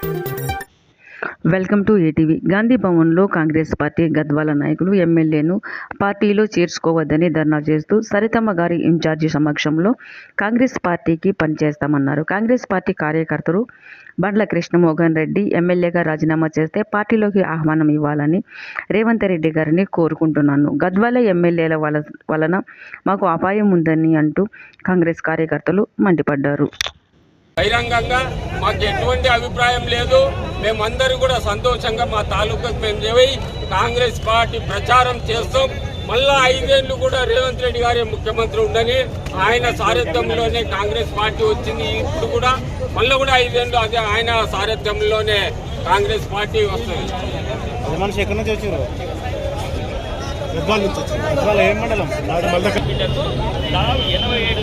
Thank you. Welcome to ATV. Gandhi భవన్లో Congress party Gadwal నాయకులు ఎమ్మెల్యేను పార్టీలో చేర్చుకోవద్దని ధర్నా చేస్తూ సరితమ్మ గారి ఇన్ఛార్జి సమక్షంలో కాంగ్రెస్ పార్టీకి పనిచేస్తామన్నారు. కాంగ్రెస్ పార్టీ కార్యకర్తలు బండ్ల కృష్ణమోహన్ రెడ్డి ఎమ్మెల్యేగా రాజీనామా చేస్తే పార్టీలోకి ఆహ్వానం ఇవ్వాలని రేవంత్ రెడ్డి గారిని కోరుకుంటున్నాను. గద్వాల ఎమ్మెల్యేల వల వలన మాకు అపాయం ఉందని అంటూ కాంగ్రెస్ కార్యకర్తలు మండిపడ్డారు. బహిరంగంగా మాకు ఎటువంటి అభిప్రాయం లేదు. మేమందరూ కూడా సంతోషంగా మా తాలూకాకు మేము పోయి కాంగ్రెస్ పార్టీ ప్రచారం చేస్తాం. మళ్ళా ఐదేళ్ళు కూడా రేవంత్ రెడ్డి గారే ముఖ్యమంత్రి ఉండని ఆయన సారథ్యంలోనే కాంగ్రెస్ పార్టీ వచ్చింది. ఇప్పుడు కూడా మళ్ళీ కూడా ఐదేళ్ళు అదే ఆయన సారథ్యంలోనే కాంగ్రెస్ పార్టీ వస్తుంది. మనిషి ఎక్కడి నుంచి వచ్చారు? ఎనభై ఏడు